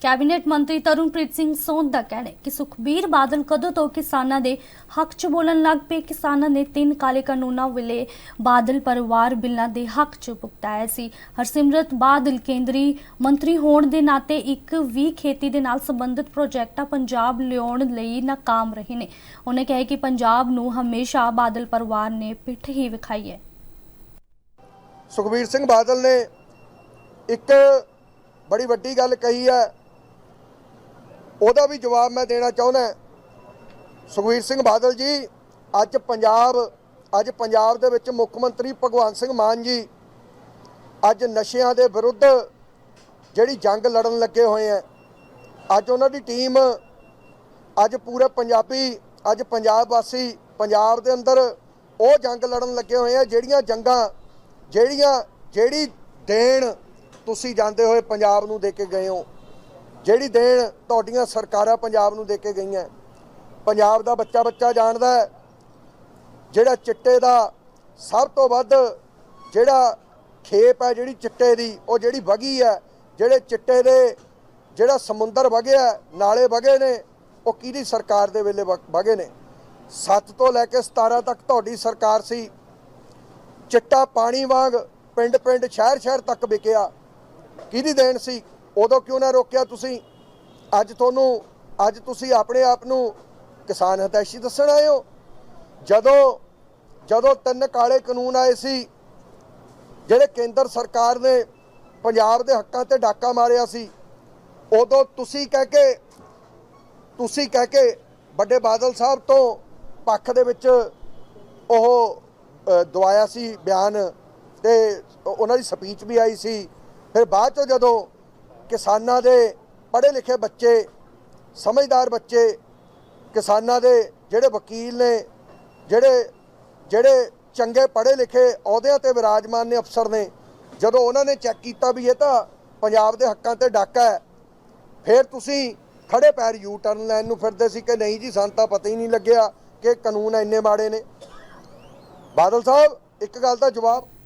Cabinet ਮੰਤਰੀ ਤਰੁਣਪ੍ਰੀਤ ਸਿੰਘ ਸੋਂਦ ਦਾ ਕਹਿਣਾ ਹੈ ਕਿ ਸੁਖਬੀਰ ਬਾਦਲ ਕਦੋਂ ਤੋਂ ਕਿਸਾਨਾਂ ਦੇ ਹੱਕ 'ਚ ਬੋਲਣ ਲੱਗ ਪਏ? ਕਿਸਾਨਾਂ ਨੇ ਤਿੰਨ ਕਾਲੇ ਕਾਨੂੰਨਾਂ ਵੇਲੇ ਬਾਦਲ ਪਰਿਵਾਰ ਬਿੱਲਾਂ ਦੇ ਹੱਕ 'ਚ ਪੁਗਤਾਇਆ ਸੀ। ਹਰਸਿਮਰਤ ਬਾਦਲ ਕੇਂਦਰੀ ਮੰਤਰੀ ਹੋਣ ਦੇ ਨਾਤੇ ਇੱਕ ਵੀ ਖੇਤੀ ਦੇ ਨਾਲ ਸੰਬੰਧਿਤ ਪ੍ਰੋਜੈਕਟਾਂ ਪੰਜਾਬ ਲਿਆਉਣ ਲਈ ਨਾਕਾਮ ਰਹੇ ਨੇ। ਉਹਨੇ ਕਿਹਾ ਕਿ ਪੰਜਾਬ ਨੂੰ ਹਮੇਸ਼ਾ ਬਾਦਲ ਪਰਿਵਾਰ ਨੇ ਪਿੱਠ ਹੀ ਵਿਖਾਈ ਹੈ। ਸੁਖਬੀਰ ਸਿੰਘ ਬਾਦਲ ਨੇ ਇੱਕ ਬੜੀ ਵੱਡੀ ਗੱਲ ਕਹੀ ਹੈ। ਉਹਦਾ ਵੀ ਜਵਾਬ ਮੈਂ ਦੇਣਾ ਚਾਹੁੰਦਾ ਸੁਖਬੀਰ ਸਿੰਘ ਬਾਦਲ ਜੀ, ਅੱਜ ਪੰਜਾਬ ਅੱਜ ਪੰਜਾਬ ਦੇ ਵਿੱਚ ਮੁੱਖ ਮੰਤਰੀ ਭਗਵੰਤ ਸਿੰਘ ਮਾਨ ਜੀ, ਅੱਜ ਨਸ਼ਿਆਂ ਦੇ ਵਿਰੁੱਧ ਜਿਹੜੀ ਜੰਗ ਲੜਨ ਲੱਗੇ ਹੋਏ ਆ ਅੱਜ ਉਹਨਾਂ ਦੀ ਟੀਮ, ਅੱਜ ਪੂਰੇ ਪੰਜਾਬੀ, ਅੱਜ ਪੰਜਾਬ ਵਾਸੀ, ਪੰਜਾਬ ਦੇ ਅੰਦਰ ਉਹ ਜੰਗ ਲੜਨ ਲੱਗੇ ਹੋਏ ਆ ਜਿਹੜੀਆਂ ਜੰਗਾਂ, ਜਿਹੜੀਆਂ, ਜਿਹੜੀ ਦੇਣ ਤੁਸੀਂ ਜਾਂਦੇ ਹੋਏ ਪੰਜਾਬ ਨੂੰ ਦੇ ਕੇ ਗਏ ਹੋ। ਜਿਹੜੀ ਦੇਣ ਤੁਹਾਡੀਆਂ ਸਰਕਾਰਾਂ ਪੰਜਾਬ ਨੂੰ ਦੇ ਕੇ ਗਈਆਂ। ਪੰਜਾਬ ਦਾ ਬੱਚਾ ਬੱਚਾ ਜਾਣਦਾ ਹੈ। ਜਿਹੜਾ ਚਿੱਟੇ ਦਾ ਸਭ ਤੋਂ ਵੱਧ ਜਿਹੜਾ ਖੇਪ ਹੈ ਜਿਹੜੀ ਚਿੱਟੇ ਦੀ, ਉਹ ਜਿਹੜੀ ਵਗੀ ਹੈ, ਜਿਹੜੇ ਚਿੱਟੇ ਦੇ ਜਿਹੜਾ ਸਮੁੰਦਰ ਵਗਿਆ ਨਾਲੇ ਵਗੇ ਨੇ, ਉਹ ਕਿਹਦੀ ਸਰਕਾਰ ਦੇ ਵੇਲੇ ਵਗ- ਵਗੇ ਨੇ? 7 ਤੋਂ ਲੈ ਕੇ 17 ਤੱਕ ਤੁਹਾਡੀ ਸਰਕਾਰ ਸੀ। ਚਿੱਟਾ ਪਾਣੀ ਵਾਂਗ ਪਿੰਡ ਪਿੰਡ ਸ਼ਹਿਰ ਸ਼ਹਿਰ ਤੱਕ ਵਿਕਿਆ। ਕਿਹਦੀ ਦੇਣ ਸੀ? ਉਦੋਂ ਕਿਉਂ ਨਾ ਰੋਕਿਆ ਤੁਸੀਂ? ਅੱਜ ਤੁਹਾਨੂੰ, ਅੱਜ ਤੁਸੀਂ ਆਪਣੇ ਆਪ ਨੂੰ ਕਿਸਾਨ ਹਤੈਸ਼ੀ ਦੱਸਣ ਆਏ ਹੋ? ਜਦੋਂ ਜਦੋਂ ਤਿੰਨ ਕਾਲੇ ਕਾਨੂੰਨ ਆਏ ਸੀ, ਜਿਹੜੇ ਕੇਂਦਰ ਸਰਕਾਰ ਨੇ ਪੰਜਾਬ ਦੇ ਹੱਕਾਂ ਤੇ ਡਾਕਾ ਮਾਰਿਆ ਸੀ, ਉਦੋਂ ਤੁਸੀਂ ਕਹਿ ਕੇ, ਤੁਸੀਂ ਕਹਿ ਕੇ ਵੱਡੇ ਬਾਦਲ ਸਾਹਿਬ ਤੋਂ ਪੱਖ ਦੇ ਵਿੱਚ ਉਹ ਦਵਾਇਆ ਸੀ ਬਿਆਨ ਤੇ ਉਹਨਾਂ ਦੀ ਸਪੀਚ ਵੀ ਆਈ ਸੀ। ਫਿਰ ਬਾਅਦ ਚੋਂ ਜਦੋਂ ਕਿਸਾਨਾਂ ਦੇ ਪੜ੍ਹੇ ਲਿਖੇ ਬੱਚੇ, ਸਮਝਦਾਰ ਬੱਚੇ, ਕਿਸਾਨਾਂ ਦੇ ਜਿਹੜੇ ਵਕੀਲ ਨੇ, ਜਿਹੜੇ ਜਿਹੜੇ ਚੰਗੇ ਪੜ੍ਹੇ ਲਿਖੇ ਅਹੁਦਿਆਂ ਤੇ ਵਿਰਾਜਮਾਨ ਨੇ ਅਫਸਰ ਨੇ, ਜਦੋਂ ਉਹਨਾਂ ਨੇ ਚੈੱਕ ਕੀਤਾ ਵੀ ਇਹ ਤਾਂ ਪੰਜਾਬ ਦੇ ਹੱਕਾਂ ਤੇ ਡਾਕਾ ਹੈ, ਫਿਰ ਤੁਸੀਂ ਖੜੇ ਪੈਰ ਯੂ ਟਰਨ ਲੈਣ ਨੂੰ ਫਿਰਦੇ ਸੀ ਕਿ ਨਹੀਂ ਜੀ, ਸਾਨੂੰ ਤਾਂ ਪਤਾ ਹੀ ਨਹੀਂ ਲੱਗਿਆ ਕਿ ਕਾਨੂੰਨ ਇੰਨੇ ਮਾੜੇ ਨੇ। ਬਾਦਲ ਸਾਹਿਬ, ਇੱਕ ਗੱਲ ਦਾ ਜਵਾਬ